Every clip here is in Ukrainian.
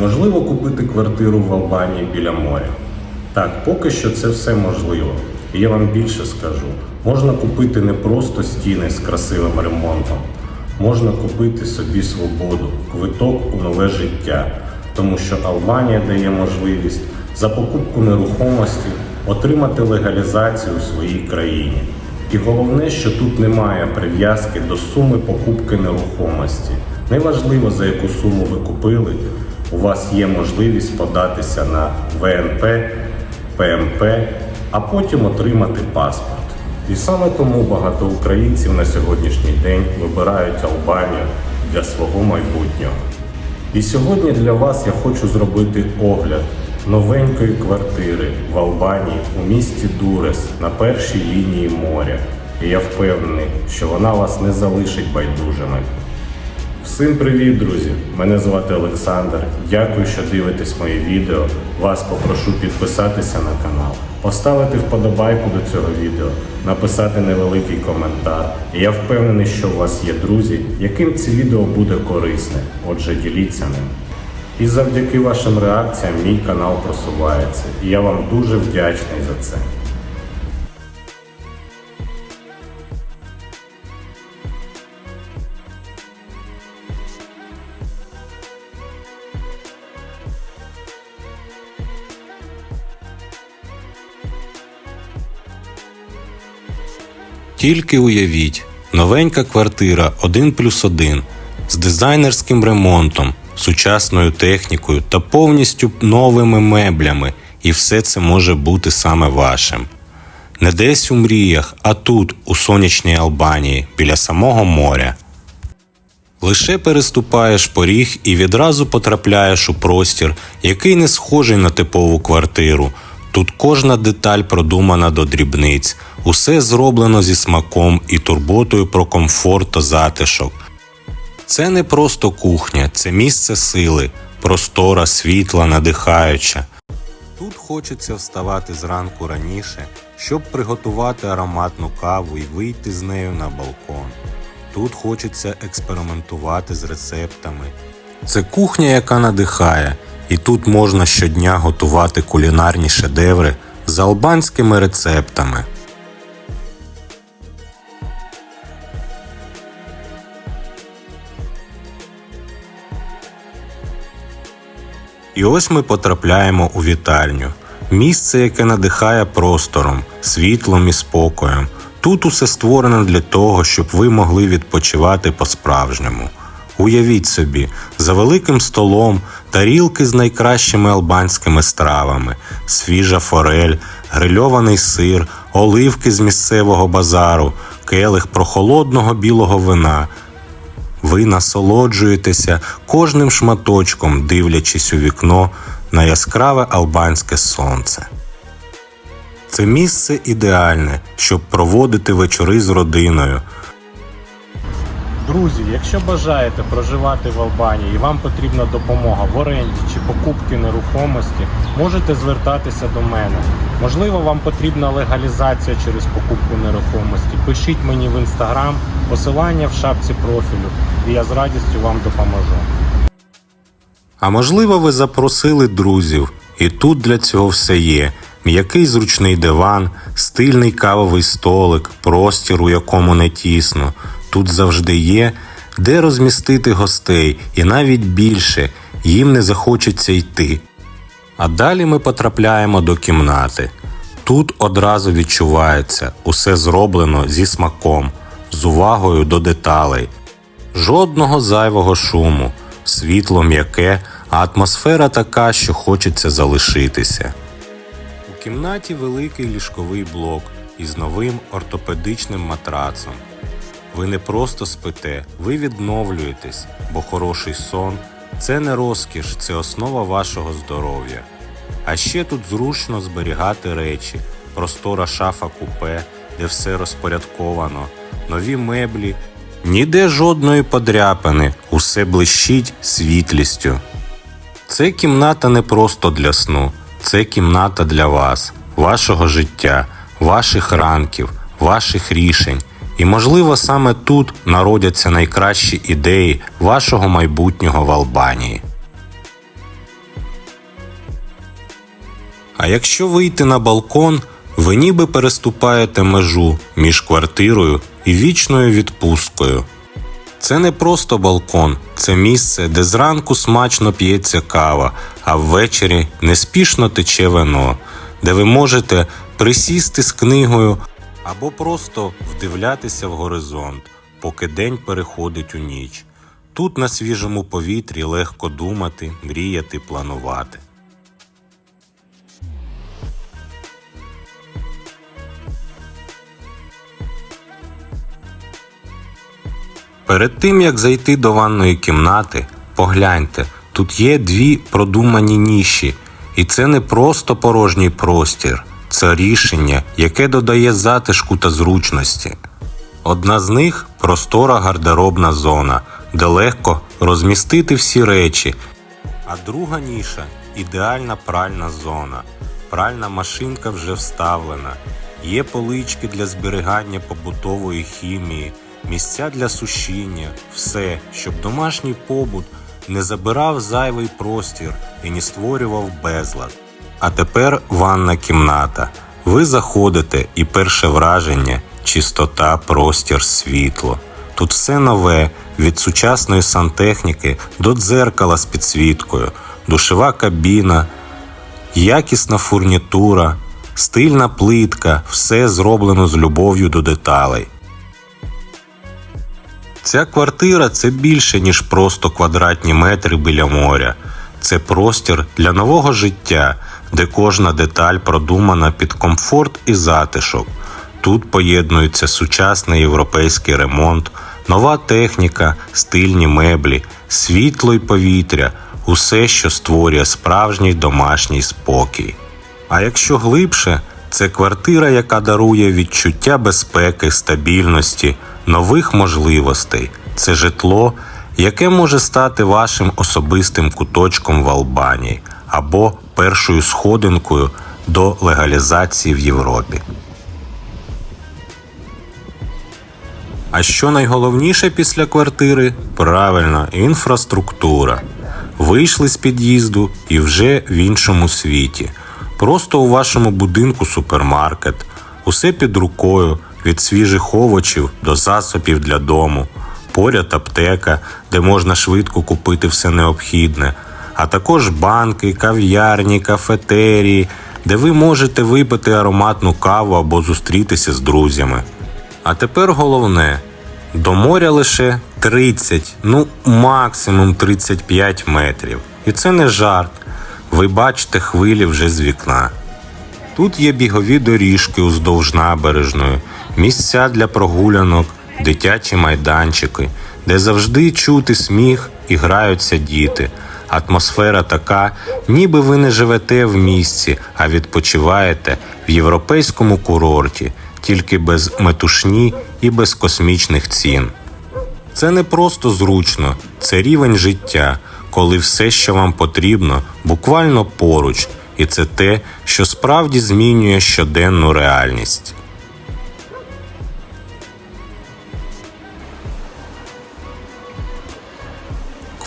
Можливо купити квартиру в Албанії біля моря? Так, поки що це все можливо. І я вам більше скажу: можна купити не просто стіни з красивим ремонтом, можна купити собі свободу, квиток у нове життя, тому що Албанія дає можливість за покупку нерухомості отримати легалізацію у своїй країні. І головне, що тут немає прив'язки до суми покупки нерухомості. Неважливо, за яку суму ви купили, у вас є можливість податися на ВНП, ПМП, а потім отримати паспорт. І саме тому багато українців на сьогоднішній день вибирають Албанію для свого майбутнього. І сьогодні для вас я хочу зробити огляд новенької квартири в Албанії у місті Дурес на першій лінії моря. І я впевнений, що вона вас не залишить байдужими. Всім привіт, друзі! Мене звати Олександр. Дякую, що дивитесь мої відео. Вас попрошу підписатися на канал, поставити вподобайку до цього відео, написати невеликий коментар. Я впевнений, що у вас є друзі, яким це відео буде корисне. Отже, діліться ним. І завдяки вашим реакціям мій канал просувається. І я вам дуже вдячний за це. Тільки уявіть, новенька квартира 1 плюс 1 з дизайнерським ремонтом, сучасною технікою та повністю новими меблями, і все це може бути саме вашим. Не десь у мріях, а тут, у сонячній Албанії, біля самого моря. Лише переступаєш поріг і відразу потрапляєш у простір, який не схожий на типову квартиру. Тут кожна деталь продумана до дрібниць, усе зроблено зі смаком і турботою про комфорт та затишок. Це не просто кухня, це місце сили, простора, світла, надихаюча. Тут хочеться вставати зранку раніше, щоб приготувати ароматну каву і вийти з нею на балкон. Тут хочеться експериментувати з рецептами. Це кухня, яка надихає, і тут можна щодня готувати кулінарні шедеври з албанськими рецептами. І ось ми потрапляємо у вітальню. Місце, яке надихає простором, світлом і спокоєм. Тут усе створено для того, щоб ви могли відпочивати по-справжньому. Уявіть собі, за великим столом тарілки з найкращими албанськими стравами, свіжа форель, грильований сир, оливки з місцевого базару, келих прохолодного білого вина. Ви насолоджуєтеся кожним шматочком, дивлячись у вікно на яскраве албанське сонце. Це місце ідеальне, щоб проводити вечори з родиною. Друзі, якщо бажаєте проживати в Албанії і вам потрібна допомога в оренді чи покупки нерухомості, можете звертатися до мене. Можливо, вам потрібна легалізація через покупку нерухомості. Пишіть мені в інстаграм, посилання в шапці профілю, і я з радістю вам допоможу. А можливо, ви запросили друзів, і тут для цього все є: м'який зручний диван, стильний кавовий столик, простір, у якому не тісно. Тут завжди є, де розмістити гостей, і навіть більше їм не захочеться йти. А далі ми потрапляємо до кімнати. Тут одразу відчувається усе зроблено зі смаком, з увагою до деталей. Жодного зайвого шуму, світло м'яке, а атмосфера така, що хочеться залишитися. У кімнаті великий ліжковий блок із новим ортопедичним матрацом. Ви не просто спите, ви відновлюєтесь, бо хороший сон це не розкіш, це основа вашого здоров'я. А ще тут зручно зберігати речі, простора шафа купе, де все розпорядковано, нові меблі. Ніде жодної подряпини, усе блищить світлістю. Це кімната не просто для сну, це кімната для вас, вашого життя, ваших ранків, ваших рішень. І, можливо, саме тут народяться найкращі ідеї вашого майбутнього в Албанії. А якщо вийти на балкон, ви ніби переступаєте межу між квартирою і вічною відпусткою. Це не просто балкон, це місце, де зранку смачно п'ється кава, а ввечері неспішно тече вино, де ви можете присісти з книгою або просто вдивлятися в горизонт, поки день переходить у ніч. Тут на свіжому повітрі легко думати, мріяти, планувати. Перед тим як зайти до ванної кімнати, погляньте, тут є дві продумані ніші, і це не просто порожній простір, це рішення, яке додає затишку та зручності. Одна з них простора гардеробна зона, де легко розмістити всі речі, а друга ніша ідеальна пральна зона. Пральна машинка вже вставлена. Є полички для зберігання побутової хімії, місця для сушіння, все, щоб домашній побут не забирав зайвий простір і не створював безлад. А тепер ванна кімната. Ви заходите, і перше враження чистота, простір, світло. Тут все нове, від сучасної сантехніки до дзеркала з підсвіткою, душова кабіна, якісна фурнітура, стильна плитка, все зроблено з любов'ю до деталей. Ця квартира це більше, ніж просто квадратні метри біля моря. Це простір для нового життя, де кожна деталь продумана під комфорт і затишок. Тут поєднується сучасний європейський ремонт, нова техніка, стильні меблі, світло й повітря, усе, що створює справжній домашній спокій. А якщо глибше, це квартира, яка дарує відчуття безпеки, стабільності, нових можливостей. Це житло, яке може стати вашим особистим куточком в Албанії або першою сходинкою до легалізації в Європі. А що найголовніше після квартири? Правильно, інфраструктура. Вийшли з під'їзду і вже в іншому світі. Просто у вашому будинку супермаркет, усе під рукою, від свіжих овочів до засобів для дому, поряд аптека, де можна швидко купити все необхідне, а також банки, кав'ярні, кафетерії, де ви можете випити ароматну каву або зустрітися з друзями. А тепер головне: до моря лише 30, ну максимум 35 метрів. І це не жарт. Ви бачите хвилі вже з вікна. Тут є бігові доріжки уздовж набережної, місця для прогулянок, дитячі майданчики, де завжди чути сміх і граються діти. Атмосфера така, ніби ви не живете в місті, а відпочиваєте в європейському курорті, тільки без метушні і без космічних цін. Це не просто зручно, це рівень життя, коли все, що вам потрібно, буквально поруч, і це те, що справді змінює щоденну реальність.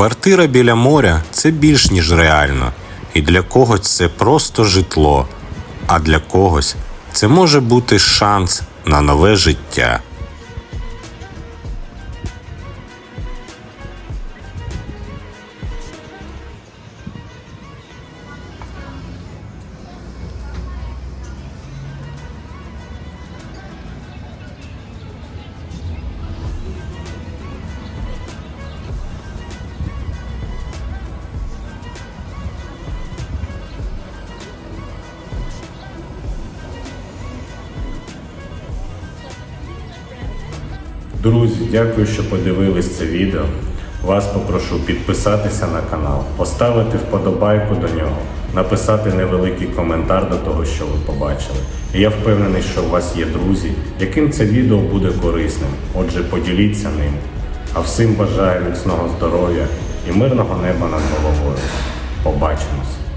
Квартира біля моря це більш ніж реально, і для когось це просто житло, а для когось це може бути шанс на нове життя. Друзі, дякую, що подивились це відео. Вас попрошу підписатися на канал, поставити вподобайку до нього, написати невеликий коментар до того, що ви побачили. І я впевнений, що у вас є друзі, яким це відео буде корисним. Отже, поділіться ним. А всім бажаю міцного здоров'я і мирного неба над головою. Побачимось!